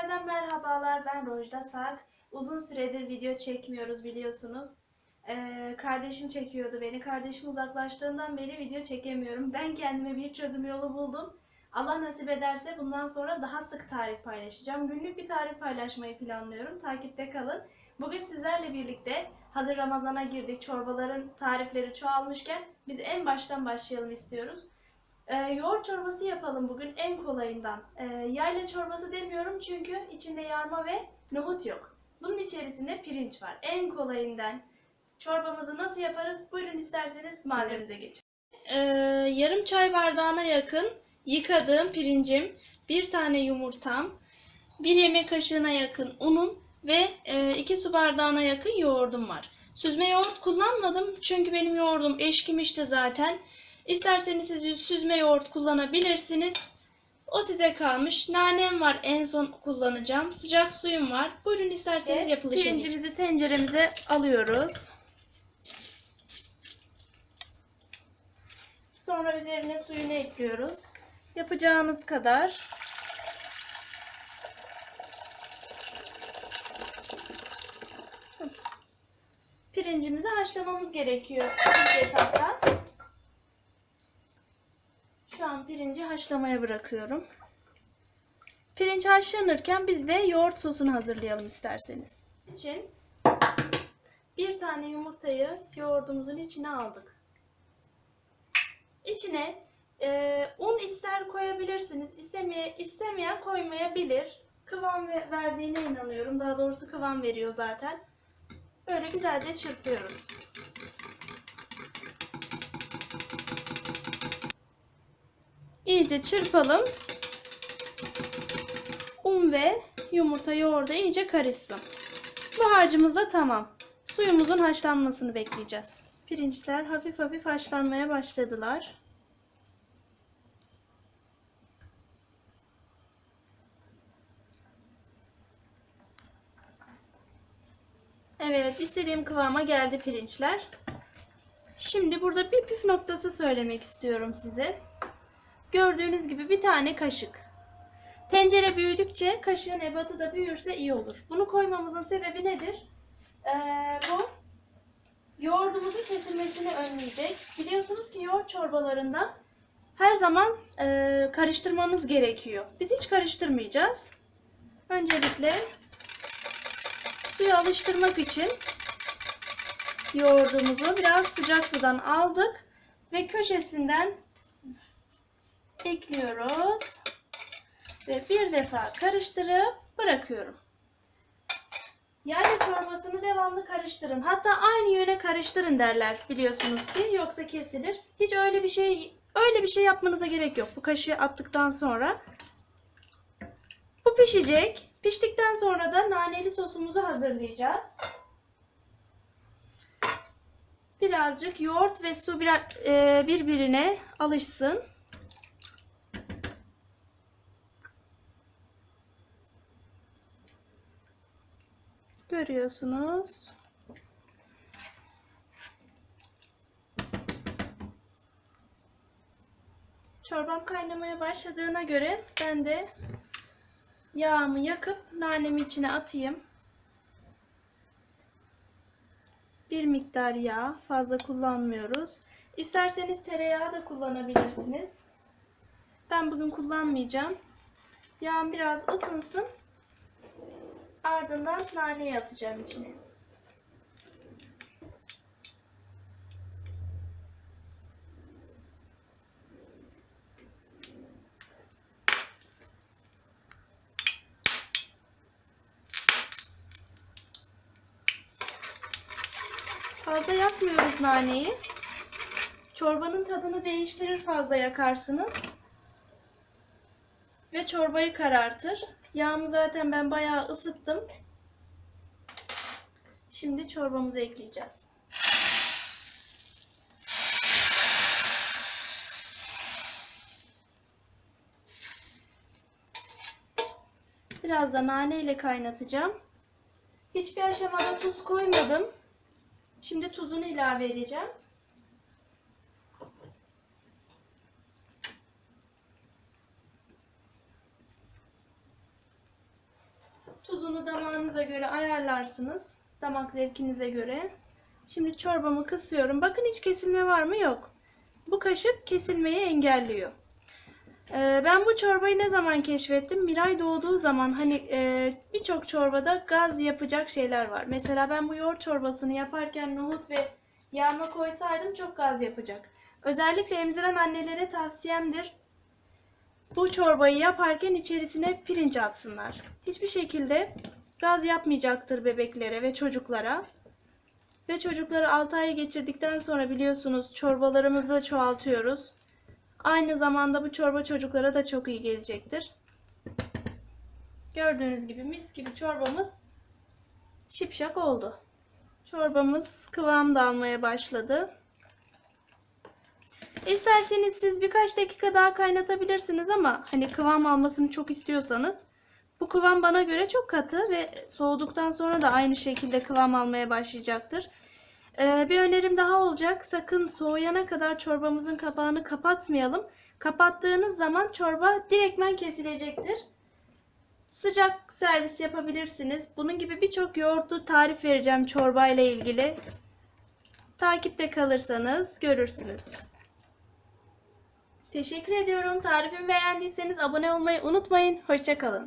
Tekrardan merhabalar ben Rojda Sak. Uzun süredir video çekmiyoruz biliyorsunuz. Ee, kardeşim çekiyordu beni. Kardeşim uzaklaştığından beri video çekemiyorum. Ben kendime bir çözüm yolu buldum. Allah nasip ederse bundan sonra daha sık tarif paylaşacağım. Günlük bir tarif paylaşmayı planlıyorum. Takipte kalın. Bugün sizlerle birlikte hazır Ramazan'a girdik. Çorbaların tarifleri çoğalmışken biz en baştan başlayalım istiyoruz. Ee, yoğurt çorbası yapalım bugün en kolayından. Ee, yayla çorbası demiyorum çünkü içinde yarma ve nohut yok. Bunun içerisinde pirinç var. En kolayından. Çorbamızı nasıl yaparız? Buyurun isterseniz malzememize geçelim. Ee, yarım çay bardağına yakın yıkadığım pirincim, bir tane yumurtam, bir yemek kaşığına yakın unum ve e, iki su bardağına yakın yoğurdum var. Süzme yoğurt kullanmadım çünkü benim yoğurdum eşkimişti zaten. İsterseniz siz süzme yoğurt kullanabilirsiniz. O size kalmış. Nanem var en son kullanacağım. Sıcak suyum var. Buyurun isterseniz yapılışa Pirincimizi tenceremize alıyoruz. Sonra üzerine suyunu ekliyoruz. Yapacağınız kadar. Pirincimizi haşlamamız gerekiyor ilk etapta. Pirinci haşlamaya bırakıyorum. Pirinç haşlanırken biz de yoğurt sosunu hazırlayalım isterseniz. için bir tane yumurtayı yoğurdumuzun içine aldık. İçine e, un ister koyabilirsiniz. İstemeye, istemeyen koymayabilir. Kıvam ve- verdiğine inanıyorum. Daha doğrusu kıvam veriyor zaten. Böyle güzelce çırpıyoruz. İyice çırpalım. Un ve yumurta yoğurda iyice karışsın. Bu harcımız da tamam. Suyumuzun haşlanmasını bekleyeceğiz. Pirinçler hafif hafif haşlanmaya başladılar. Evet, istediğim kıvama geldi pirinçler. Şimdi burada bir püf noktası söylemek istiyorum size. Gördüğünüz gibi bir tane kaşık. Tencere büyüdükçe kaşığın ebatı da büyürse iyi olur. Bunu koymamızın sebebi nedir? Ee, bu yoğurdumuzun kesilmesini önleyecek. Biliyorsunuz ki yoğurt çorbalarında her zaman e, karıştırmanız gerekiyor. Biz hiç karıştırmayacağız. Öncelikle suyu alıştırmak için yoğurdumuzu biraz sıcak sudan aldık ve köşesinden ekliyoruz ve bir defa karıştırıp bırakıyorum. Yayla çorbasını devamlı karıştırın. Hatta aynı yöne karıştırın derler biliyorsunuz ki yoksa kesilir. Hiç öyle bir şey öyle bir şey yapmanıza gerek yok. Bu kaşığı attıktan sonra bu pişecek. Piştikten sonra da naneli sosumuzu hazırlayacağız. Birazcık yoğurt ve su e, birbirine alışsın. Görüyorsunuz. Çorbam kaynamaya başladığına göre ben de yağımı yakıp nanemi içine atayım. Bir miktar yağ, fazla kullanmıyoruz. İsterseniz tereyağı da kullanabilirsiniz. Ben bugün kullanmayacağım. Yağım biraz ısınsın. Ardından naneyi atacağım içine. Fazla yakmıyoruz naneyi. Çorbanın tadını değiştirir fazla yakarsınız. Ve çorbayı karartır. Yağımı zaten ben bayağı ısıttım. Şimdi çorbamızı ekleyeceğiz. Biraz da nane ile kaynatacağım. Hiçbir aşamada tuz koymadım. Şimdi tuzunu ilave edeceğim. Tuzunu damağınıza göre ayarlarsınız. Damak zevkinize göre. Şimdi çorbamı kısıyorum. Bakın hiç kesilme var mı? Yok. Bu kaşık kesilmeyi engelliyor. Ee, ben bu çorbayı ne zaman keşfettim? Miray doğduğu zaman hani e, birçok çorbada gaz yapacak şeyler var. Mesela ben bu yoğurt çorbasını yaparken nohut ve yarma koysaydım çok gaz yapacak. Özellikle emziren annelere tavsiyemdir. Bu çorbayı yaparken içerisine pirinç atsınlar. Hiçbir şekilde gaz yapmayacaktır bebeklere ve çocuklara. Ve çocukları 6 ay geçirdikten sonra biliyorsunuz çorbalarımızı çoğaltıyoruz. Aynı zamanda bu çorba çocuklara da çok iyi gelecektir. Gördüğünüz gibi mis gibi çorbamız şipşak oldu. Çorbamız kıvam da almaya başladı. İsterseniz siz birkaç dakika daha kaynatabilirsiniz ama hani kıvam almasını çok istiyorsanız bu kıvam bana göre çok katı ve soğuduktan sonra da aynı şekilde kıvam almaya başlayacaktır. Ee, bir önerim daha olacak. Sakın soğuyana kadar çorbamızın kapağını kapatmayalım. Kapattığınız zaman çorba direktmen kesilecektir. Sıcak servis yapabilirsiniz. Bunun gibi birçok yoğurtlu tarif vereceğim çorba ile ilgili. Takipte kalırsanız görürsünüz. Teşekkür ediyorum. Tarifimi beğendiyseniz abone olmayı unutmayın. Hoşçakalın.